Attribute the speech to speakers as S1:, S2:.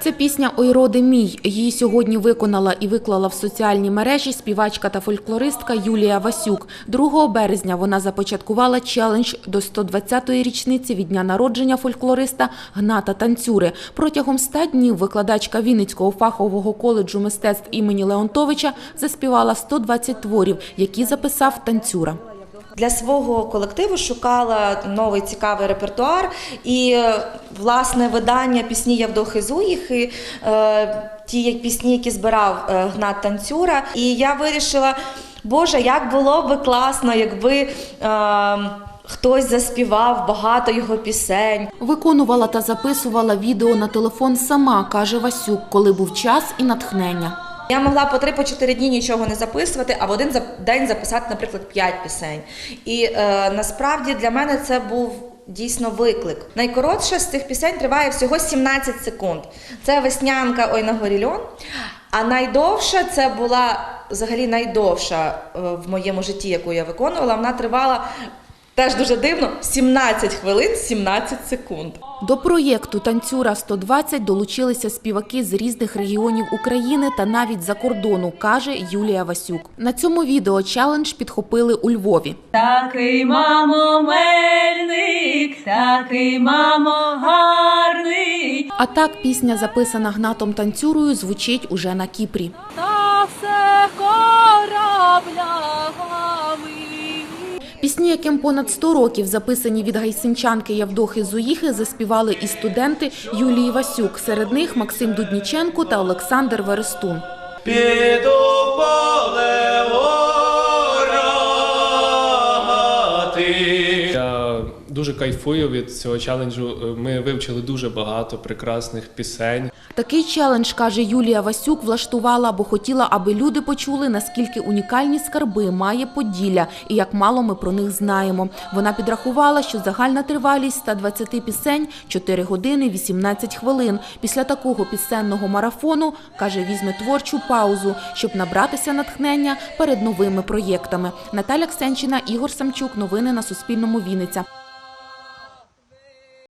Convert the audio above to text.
S1: Це пісня «Ой, роди мій». Її сьогодні виконала і виклала в соціальні мережі співачка та фольклористка Юлія Васюк. 2 березня вона започаткувала челендж до 120-ї річниці від дня народження фольклориста Гната Танцюри. Протягом 100 днів викладачка Вінницького фахового коледжу мистецтв імені Леонтовича заспівала 120 творів, які записав Танцюра.
S2: Для свого колективу шукала новий цікавий репертуар і е, власне видання пісні Явдохи Зуїхи, е, ті пісні, які збирав е, Гнат Танцюра. І я вирішила, Боже, як було би класно, якби. е, Хтось заспівав багато його пісень.
S1: Виконувала та записувала відео на телефон сама, каже Васюк, коли був час і натхнення.
S2: Я могла по 3-4 дні нічого не записувати, а в один день записати, наприклад, 5 пісень. І е, насправді для мене це був дійсно виклик. Найкоротша з цих пісень триває всього 17 секунд. Це веснянка Ой на горі льон. А найдовша це була взагалі найдовша е, в моєму житті, яку я виконувала. Вона тривала теж дуже дивно 17 хвилин, 17 секунд.
S1: До проєкту Танцюра 120 долучилися співаки з різних регіонів України та навіть за кордону, каже Юлія Васюк. На цьому відео челендж підхопили у Львові.
S3: Такий мамо мельник, такий мамо гарний.
S1: А так пісня, записана Гнатом Танцюрою, звучить уже на Кіпрі.
S3: Та все
S1: яким понад 100 років записані від гайсинчанки Явдохи Зуїхи, заспівали і студенти Юлії Васюк. Серед них Максим Дудніченко та Олександр Верестун.
S4: Піду
S5: дуже кайфую від цього челенджу. Ми вивчили дуже багато прекрасних пісень.
S1: Такий челендж, каже Юлія Васюк, влаштувала, бо хотіла, аби люди почули, наскільки унікальні скарби має Поділля і як мало ми про них знаємо. Вона підрахувала, що загальна тривалість 120 пісень 4 години 18 хвилин. Після такого пісенного марафону, каже, візьме творчу паузу, щоб набратися натхнення перед новими проєктами. Наталя Ксенчина, Ігор Самчук. Новини на Суспільному. Вінниця.